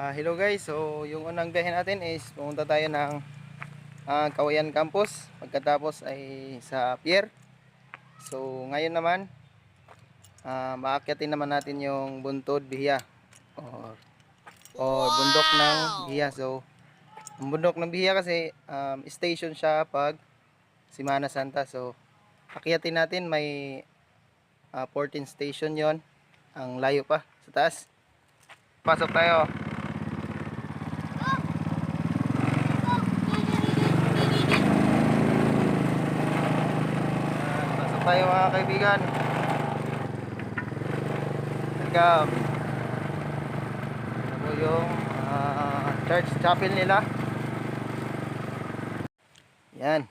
Ah, hello guys, so yung unang biyahe natin is pumunta tayo ng ah, Kawayan Campus. Pagkatapos ay sa pier. So ngayon naman uh, maakyatin naman natin yung Buntod Bihiya. Or, or bundok ng Bihiya. So ang bundok ng Bihiya kasi um, station siya pag Simana Santa. So akyatin natin may ah, 14 station yon. Ang layo pa sa taas. Pasok tayo Pasok tayo mga kaibigan. Welcome. Ito po yung ah, church chapel nila. Yan.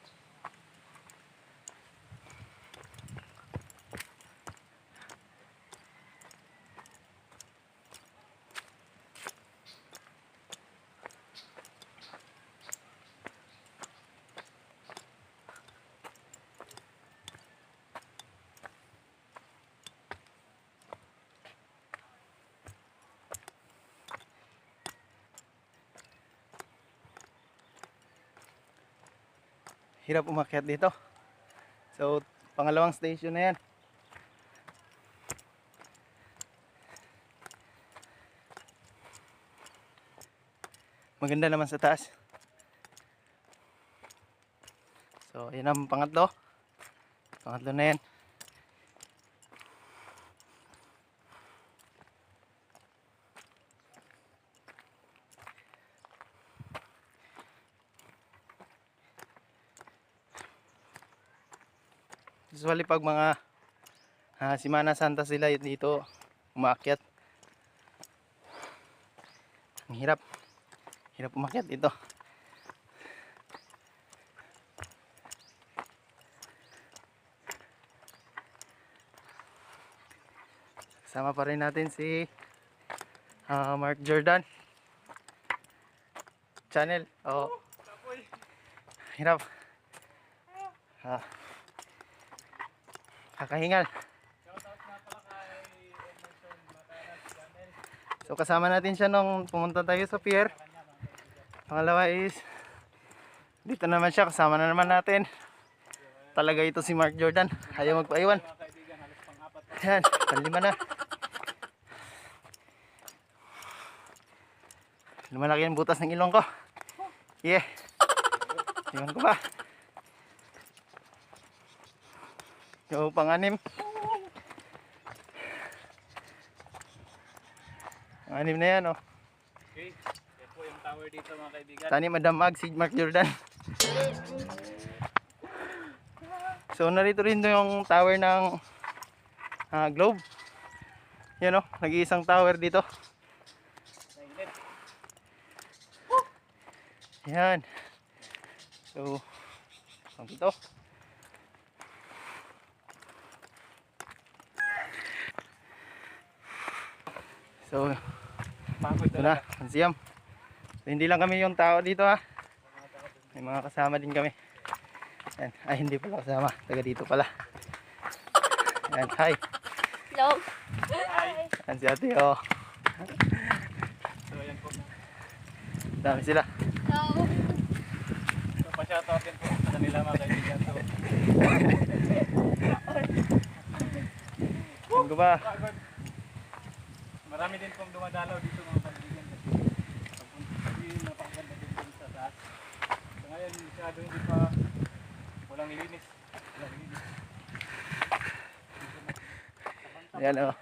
Hirap umakyat dito. So, pangalawang station na yan. Maganda naman sa taas. So, yan ang pangatlo. Pangatlo na yan. Usually pag mga ah, Simana Santa sila dito umakyat. Ang hirap. Hirap umakyat dito. Kasama pa rin natin si ah, Mark Jordan. Channel. Oh. Hirap. Ah. Kakahingal. So kasama natin siya nung pumunta tayo sa pier. Pangalawa is dito naman siya kasama na naman natin. Talaga ito si Mark Jordan. Ayaw magpaiwan. Yan, panlima na. Lumalaki ang butas ng ilong ko. Yeah. Iwan ko ba? Yung panganim. Ang anim na yan, oh. Okay, yan po yung tower dito mga kaibigan. Tani madamag si Mark Jordan. So narito rin yung tower ng ah, Globe. Yan oh, nag-iisang tower dito. Yan. So, ang dito. So, ito na, ang siyam. So, hindi lang kami yung tao dito ha. May mga kasama din kami. Yan. Ay, hindi pala kasama. Taga dito pala. Yan, hi. Hello. Yan si ate, oh. So yan po. Dami sila. Hello. So pa-shoutout din po sa kanila mga kaibigan. So, Ano ko ba? pagod. Marami din pong dumadalaw dito mga kaibigan. Kasi napakaganda din po sa taas. So ngayon masyado hindi pa walang linis. Walang linis. Yan, oh.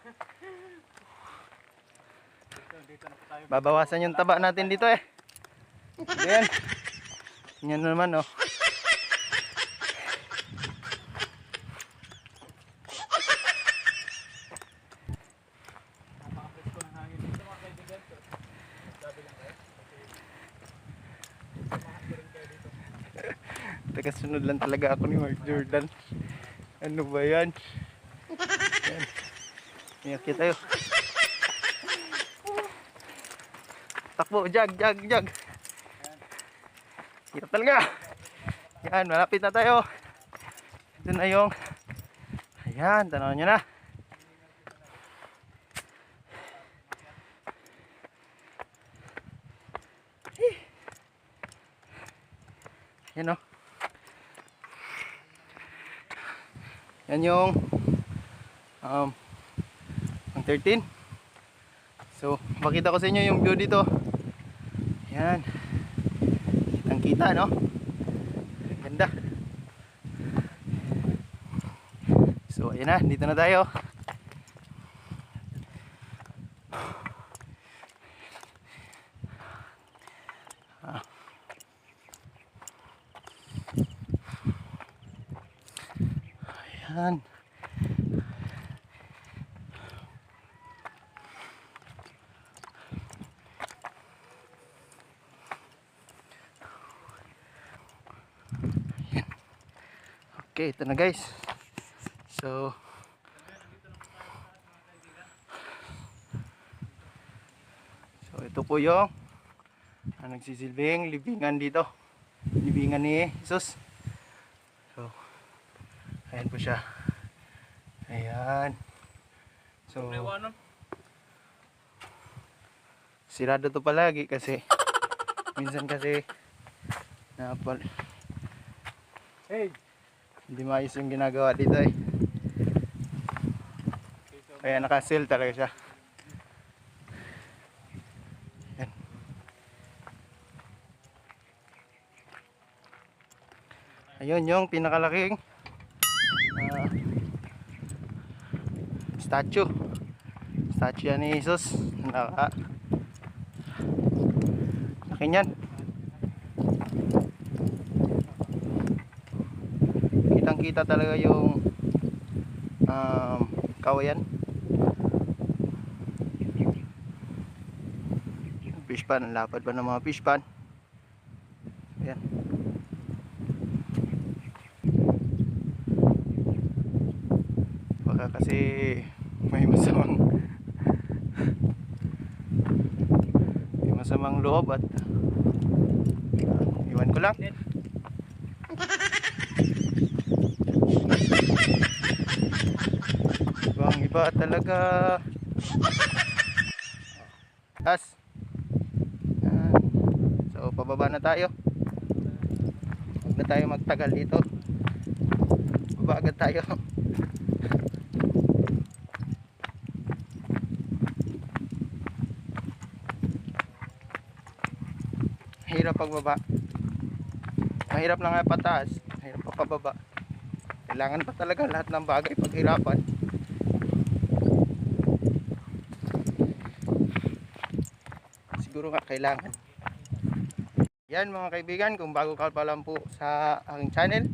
Po tayo. Babawasan yung taba natin dito eh. Yan. Yan naman, oh. Tagasunod lang talaga ako ni Mark Jordan. Ano ba yan? yan. Iyakit tayo. Takbo, jag, jag, jag. Kita talaga. Yan, malapit na tayo. Ito na yung Ayan, tanaw nyo na. Ayan o. Oh. Yan yung um, ang 13. So, pakita ko sa inyo yung view dito. Yan. Kitang kita, no? Ganda. So, ayan na. Dito na tayo. Ayan. Okay, ito na guys. So, So, ito po yung ang nagsisilbing libingan dito. Libingan ni Jesus. Ayan po siya. Ayan. So, sirado to palagi kasi minsan kasi napal Hey! hindi maayos yung ginagawa dito eh. Kaya nakasil talaga siya. Yan. Ayun yung pinakalaking statue. Statue ni Jesus. Naka Laki niyan. Kitang kita talaga yung um, kawayan. Fish pan, lapad pa ng mga fish pan. Ayan. Baka kasi may masamang may masamang loob at iwan ko lang. Ibang iba talaga. Tas. So, pababa na tayo. Huwag na tayo magtagal dito. Baba agad tayo. Hirap pagbaba. Mahirap na nga pataas. Mahirap pa pababa. Kailangan pa talaga lahat ng bagay paghirapan. Siguro nga kailangan. Yan mga kaibigan, kung bago ka pa lang po sa aking channel,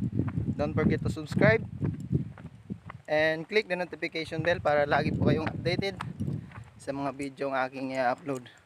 don't forget to subscribe and click the notification bell para lagi po kayong updated sa mga video ng aking i-upload.